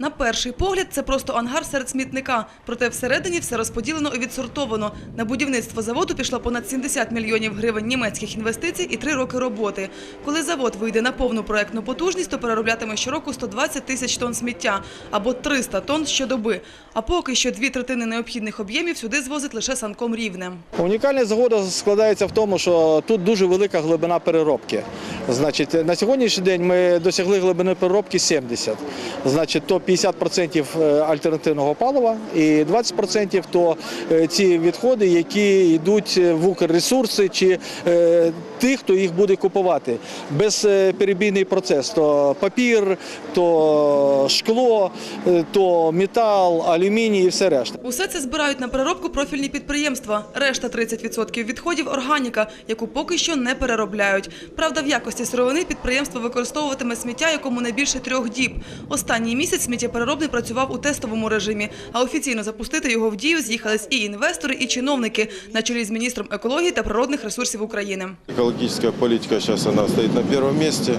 На перший погляд це просто ангар серед смітника. Проте всередині все розподілено і відсортовано. На будівництво заводу пішло понад 70 мільйонів гривень німецьких інвестицій і три роки роботи. Коли завод вийде на повну проектну потужність, то перероблятиме щороку 120 тисяч тонн сміття або 300 тонн щодоби. А поки що дві третини необхідних об'ємів сюди звозить лише санком рівне. Унікальність заводу складається в тому, що тут дуже велика глибина переробки. Значить, на сьогоднішній день ми досягли глибини переробки 70. Значить, то 50% альтернативного палива і 20% то е, ці відходи, які йдуть в Укрресурси чи е, тих, хто їх буде купувати. Безперебійний процес. То папір, то шкло, е, то метал, алюміній і все решта. Усе це збирають на переробку профільні підприємства. Решта 30% відходів – органіка, яку поки що не переробляють. Правда, в якості сировини підприємство використовуватиме сміття, якому не більше трьох діб. Останній місяць сміттєпереробний працював у тестовому режимі, а офіційно запустити його в дію з'їхались і інвестори, і чиновники на чолі з міністром екології та природних ресурсів України. Экологическая политика сейчас она стоит на первом месте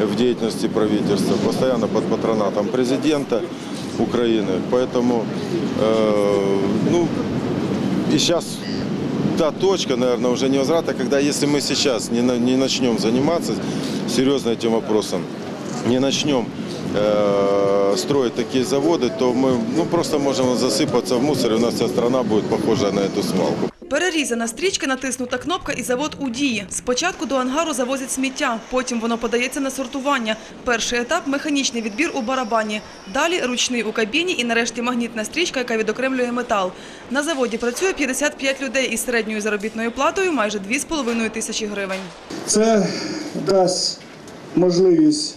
в деятельности правительства, постоянно под патронатом президента Украины. Поэтому, э, ну, и сейчас та точка, наверное, уже невозврата, когда если мы сейчас не, на- не начнем заниматься серьезно этим вопросом, не начнем э, строить такие заводы, то мы ну, просто можем засыпаться в мусор, и у нас вся страна будет похожа на эту свалку. Перерізана стрічка, натиснута кнопка і завод у дії. Спочатку до ангару завозять сміття, потім воно подається на сортування. Перший етап – механічний відбір у барабані. Далі ручний у кабіні і нарешті магнітна стрічка, яка відокремлює метал. На заводі працює 55 людей із середньою заробітною платою майже 2,5 тисячі гривень. Це дасть можливість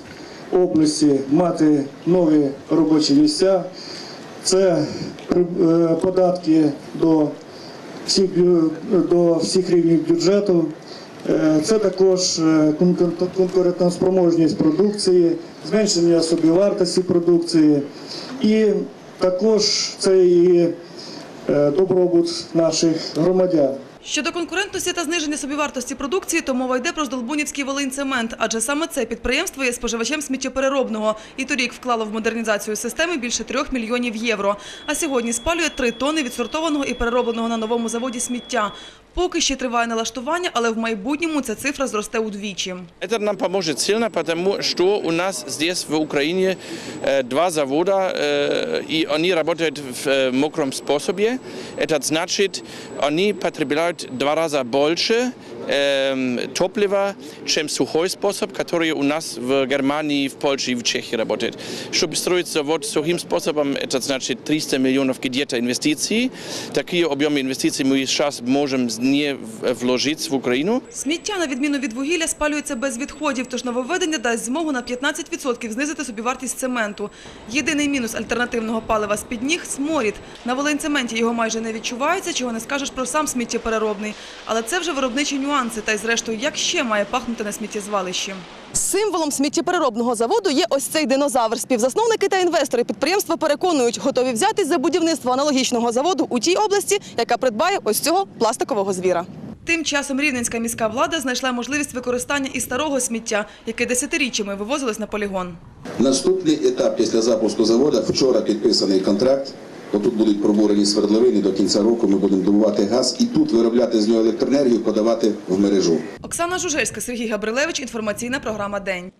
області мати нові робочі місця. Це е, податки до всіх, до всіх рівнів бюджету. Е, Це також е, конкурен- конкурентоспроможність продукції, зменшення собівартості продукції. І також це і е, добробут наших громадян. Щодо конкурентності та зниження собівартості продукції, то мова йде про Здолбунівський волинцемент, адже саме це підприємство є споживачем сміттєпереробного і торік вклало в модернізацію системи більше трьох мільйонів євро. А сьогодні спалює три тони відсортованого і переробленого на новому заводі сміття. Поки ще триває налаштування, але в майбутньому ця цифра зросте удвічі. Это нам поможет сильно, потому что у нас здесь в Украине э, два завода, э, и они работают в э, мокром способе. Это значит, они потребляют два раза больше эм, топлива, чем сухой способ, который у нас в Германии, в Польше и в Чехии работает. Чтобы строить завод сухим способом, это значит 300 миллионов где-то инвестиций. Такие объемы инвестиций мы сейчас можем не в- вложить в Украину. Сміття, на відміну від вугілля, спалюється без відходів, тож нововведення дасть змогу на 15% знизити собівартість цементу. Єдиний мінус альтернативного палива з-під ніг – сморід. На Волинцементі його майже не відчувається, чого не скажеш про сам сміттєпереробний. Але це вже виробничі нюанси, та й зрештою, як ще має пахнути на сміттєзвалищі. Символом сміттєпереробного заводу є ось цей динозавр. Співзасновники та інвестори підприємства переконують, готові взятись за будівництво аналогічного заводу у тій області, яка придбає ось цього пластикового звіра. Тим часом Рівненська міська влада знайшла можливість використання і старого сміття, яке десятиріччями вивозилось на полігон. Наступний етап після запуску заводу вчора підписаний контракт. Отут будуть пробурені свердловини. До кінця року ми будемо добувати газ і тут виробляти з нього електроенергію, подавати в мережу. Оксана Жужельська, Сергій Габрилевич. Інформаційна програма День.